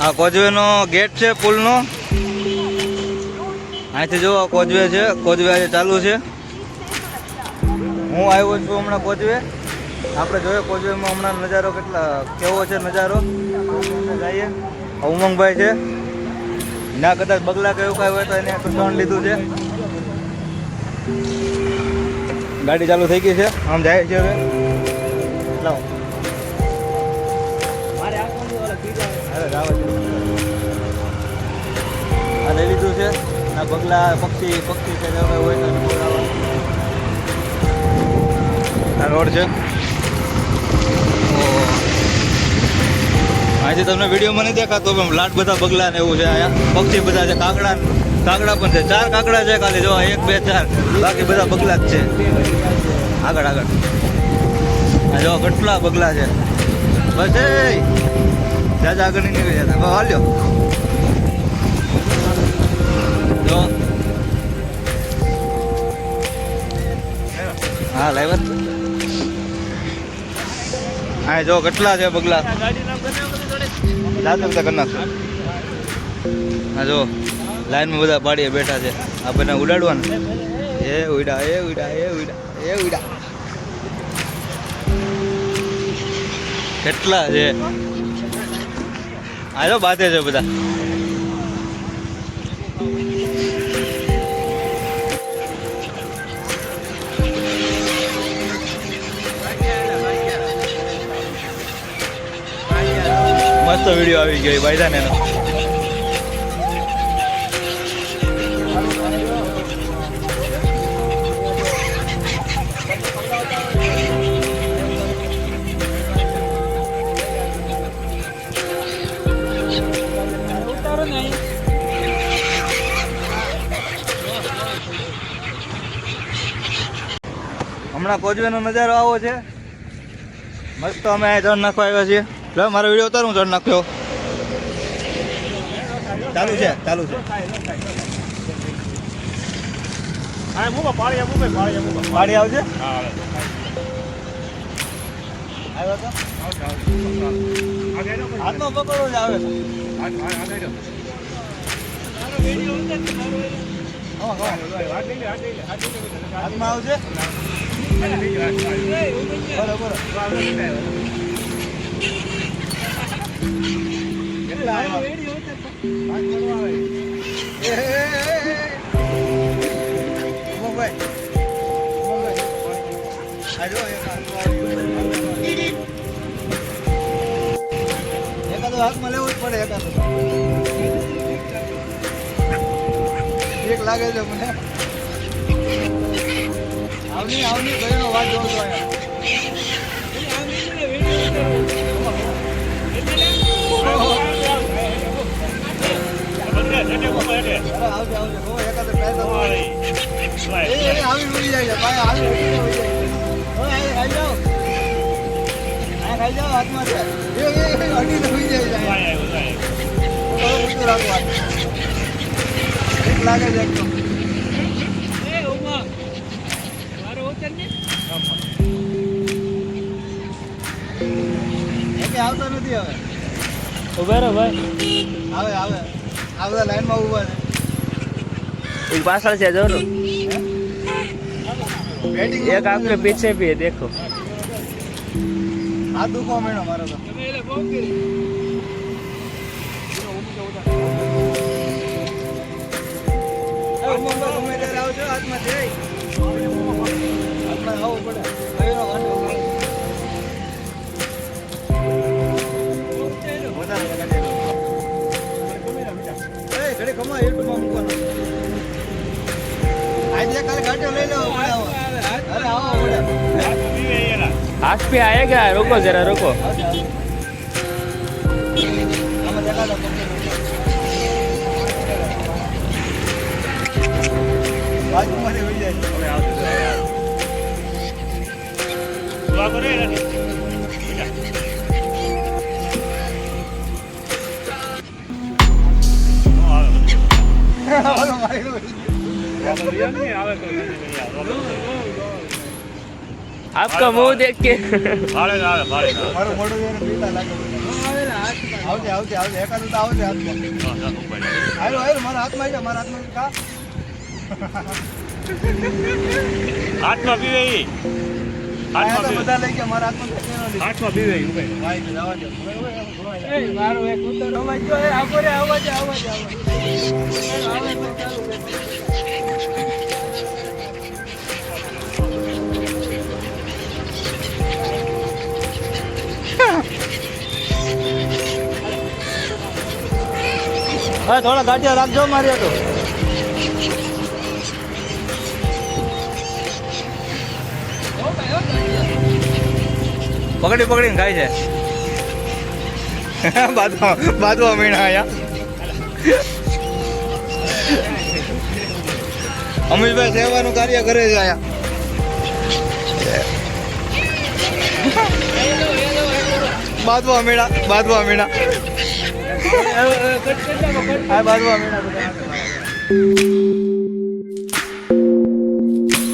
આ કોજવેનો ગેટ છે પુલનો. અહીંથી જો આ કોજવે છે. કોજવે આજે ચાલુ છે. હું આવ્યો છું હમણાં કોજવે આપણે જોઈએ કોજવેમાં હમણાં નજારો કેટલા, કેવો છે નજારો. જઈએ. ઉમંગભાઈ છે. ના, કદાચ બગલા કે એવું હોય તો એને ટર્ન લીધું છે. ગાડી ચાલુ થઈ ગઈ છે. આમ જાય છે હવે. લાવો. અરે બગલા, પક્ષી પક્ષી છે હોય. આ રોડ છે. આજે તમને વિડીયોમાં નહીં દેખાતો પણ લાટ બધા બગલા ને એવું છે અહીંયા. પક્ષી બધા છે, કાકડા કાકડા પણ છે. ચાર કાકડા છે ખાલી. જો, એક, બે, ચાર. બાકી બધા બગલા જ છે. આગળ આગળ. જો, કેટલા બગલા છે. બસ જાજા આગળ નીકળી જતા. હાલ્યો. હા લાઈવર હા જો કેટલા છે બગલા. જાતે બધા કરી નાખશો હા જો, લાઈનમાં બધા પાડીએ બેઠા છે. આપણે ઉડાડવાનું. એ ઉડા એ ઉડા એ ઉડા એ ઉડા. કેટલા છે? આ જો બાતે છે બધા. મસ્ત વીડિયો આવી ગયો ભાઈ ને એનો. હમણાં કોજવેનો નજારો આવો છે. મસ્ત અમે ચણ નાખવા આવ્યા છીએ. લે મારો વીડિયો ઉતારું ચડ નાખ્યો. ચાલુ છે ચાલુ છે. પાડી આગળ હાથમાં પકડો જ આવે? હાથમાં આવશે બરોબર. હાથમાં લેવું જ પડે એકાદો એક લાગે છે મને આવની આવની ગયો વાત જોઉં છું અહીંયા. રાખો હાથ. એક લાગે છે એક તો એ કે આવતો નથી હવે ઊભા રહો ભાઈ. આવે આવે. આવતા લાઈનમાં ઊભા છે. એક પાછળ છે જો એક આપણે પીછે ભી દેખો. આ દુખો મેડમ મારો તો. हाथ पे आएगा रुको जरा रुको આવજો, આવજો. આપકા મુંહ દેખ કે મારે ના આવે ના મારું મોઢું એને પીતા લાગે આવજે આવજે આવજે. એકાદ તો આવજે હાથમાં. હાલો હાલો મારા હાથમાં આવી મારા હાથમાં કા હાથમાં પીવે ઈ. હાથમાં બધા લઈ ગયા મારા હાથમાં હાથમાં પીવે ઈ ભાઈ ભાઈ જવા દે. એ મારું એક ઉતર અવાજ જો એ આવરે અવાજ અવાજ આવે હવે થોડા ગાંઠિયા રાખજો મારી તો પકડી, પકડીને ખાય છે. બાજવા બાદમાં મીણા અહીંયા અમીશભાઈ સેવાનું કાર્ય કરે છે અહીંયા બાદમાં મીણા બાદમાં મીણા. આ મીણા બધા.